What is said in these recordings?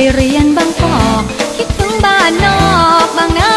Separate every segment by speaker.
Speaker 1: ไปเรียนบางกอกคิดถึงบ้านนอกบางนา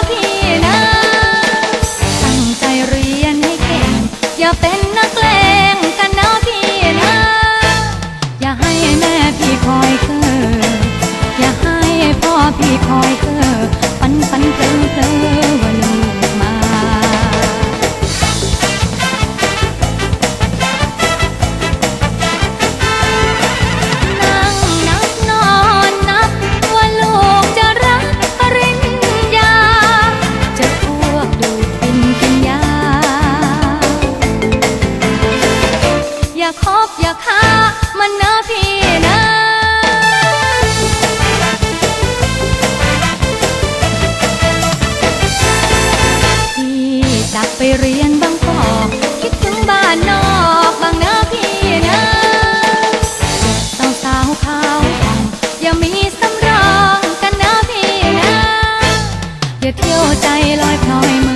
Speaker 1: ไปเรียนบางกอกคิดถึงบ้านนอกบางเนะพี่นะสาวสาวขาวองอย่ามีสำรองกันนะพี่นะอย่าเที่ยวใจลอยพลอย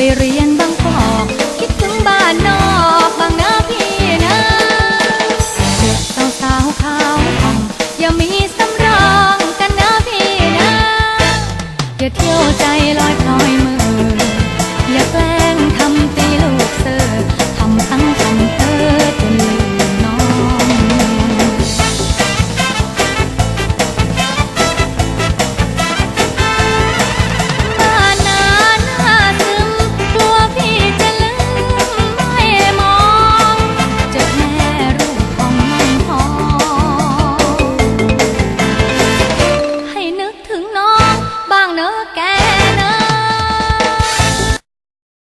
Speaker 1: ไปเรียนบางกอกคิดถึงบ้านนอกบางนาพี่นะสาวสาวขาวผ่องอย่ามีสำรองกันนะพี่นะอย่าเที่ยวใจลอยคลอยมืออย่าแกล